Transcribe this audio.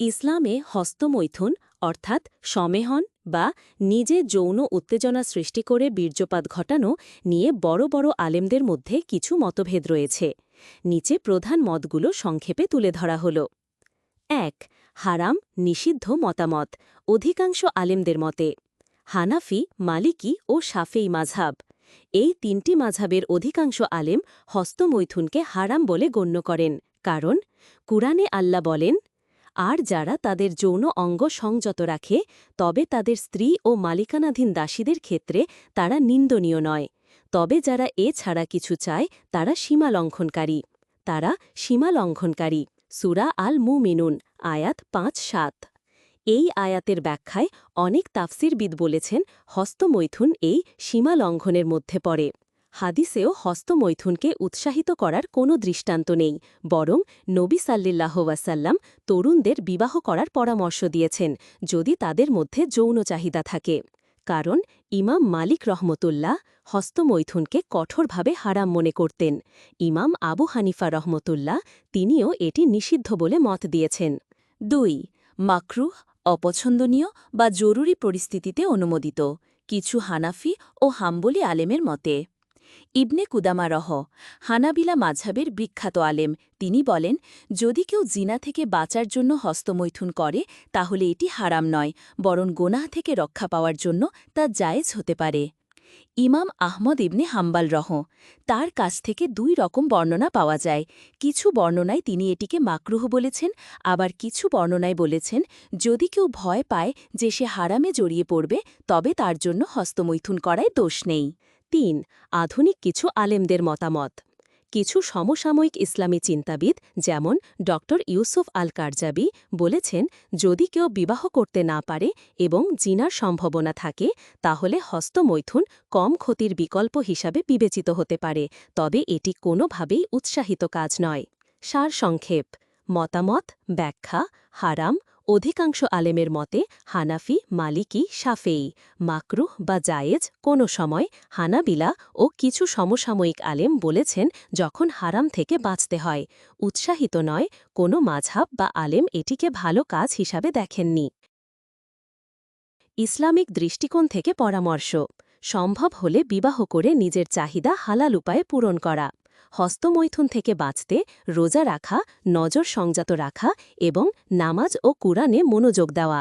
ইসলামে হস্তমৈথুন, অর্থাৎ সমেহন বা নিজে যৌন উত্তেজনা সৃষ্টি করে বীর্যপাত ঘটানো নিয়ে বড় বড় আলেমদের মধ্যে কিছু মতভেদ রয়েছে। নিচে প্রধান মতগুলো সংক্ষেপে তুলে ধরা হল। এক, হারাম, নিষিদ্ধ মতামত, অধিকাংশ আলেমদের মতে। হানাফি, মালিকি ও সাফেই মাঝহাব এই তিনটি মাঝাবের অধিকাংশ আলেম হস্তমৈথুনকে হারাম বলে গণ্য করেন। কারণ কুরআনে আল্লাহ বলেন আর যারা তাদের যৌন অঙ্গ সংযত রাখে, তবে তাদের স্ত্রী ও মালিকানাধীন দাসীদের ক্ষেত্রে তারা নিন্দনীয় নয়। তবে যারা এ ছাড়া কিছু চায়, তারা সীমা লঙ্ঘনকারী তারা সীমা লঙ্ঘনকারী সুরা আল মুমিনুন আয়াত পাঁচ সাত। এই আয়াতের ব্যাখ্যায় অনেক তাফসিরবিদ বলেছেন, হস্তমৈথুন এই সীমা লঙ্ঘনের মধ্যে পড়ে। হাদিসেও হস্তমৈথুনকে উৎসাহিত করার কোনো দৃষ্টান্ত নেই, বরং নবী সাল্লিল্লাহ ওয়াসাল্লাম তরুণদের বিবাহ করার পরামর্শ দিয়েছেন, যদি তাদের মধ্যে যৌন চাহিদা থাকে। কারণ ইমাম মালিক রহমতুল্লাহ হস্তমৈথুনকে কঠোরভাবে হারাম মনে করতেন। ইমাম আবু হানিফা রহমতুল্লাহ তিনিও এটি নিষিদ্ধ বলে মত দিয়েছেন। দুই, মাকরুহ, অপছন্দনীয় বা জরুরি পরিস্থিতিতে অনুমোদিত। কিছু হানাফি ও হাম্বলি আলেমের মতে ইবনে কুদামা রহ হানাবিলা মাঝহাবের বিখ্যাত আলেম। তিনি বলেন, যদি কেউ জিনা থেকে বাঁচার জন্য হস্তমৈথুন করে, তাহলে এটি হারাম নয়, বরং গোনাহ থেকে রক্ষা পাওয়ার জন্য তা জায়েজ হতে পারে। ইমাম আহমদ ইবনে হাম্বাল রহ, তার কাছ থেকে দুই রকম বর্ণনা পাওয়া যায়। কিছু বর্ণনায় তিনি এটিকে মাকরুহ বলেছেন, আবার কিছু বর্ণনায় বলেছেন, যদি কেউ ভয় পায় যে সে হারামে জড়িয়ে পড়বে, তবে তার জন্য হস্তমৈথুন করায় দোষ নেই। তিন, আধুনিক কিছু আলেমদের মতামত। কিছু সমসাময়িক ইসলামী চিন্তাবিদ যেমন ড. ইউসুফ আল কারজাবি বলেছেন, যদি কেউ বিবাহ করতে না পারে এবং জিনার সম্ভাবনা থাকে, তাহলে হস্তমৈথুন কম ক্ষতির বিকল্প হিসাবে বিবেচিত হতে পারে, তবে এটি কোনোভাবেই উৎসাহিত কাজ নয়। সার সংক্ষেপ মতামত, ব্যাখ্যা, হারাম অধিকাংশ আলেমের মতে, হানাফি, মালিকি সাফেই মাকরুহ বা জায়েজ কোনো সময় হানাবিলা ও কিছু সমসাময়িক আলেম বলেছেন যখন হারাম থেকে বাঁচতে হয়। উৎসাহিত নয়, কোনো মাঝহাব বা আলেম এটিকে ভালো কাজ হিসাবে দেখেননি। ইসলামিক দৃষ্টিকোণ থেকে পরামর্শ, সম্ভব হলে বিবাহ করে নিজের চাহিদা হালাল উপায়ে পূরণ করা। হস্তমৈথুন থেকে বাঁচতে রোজা রাখা নজর সংযত রাখা এবং নামাজ ও কুরআনে মনোযোগ দেওয়া।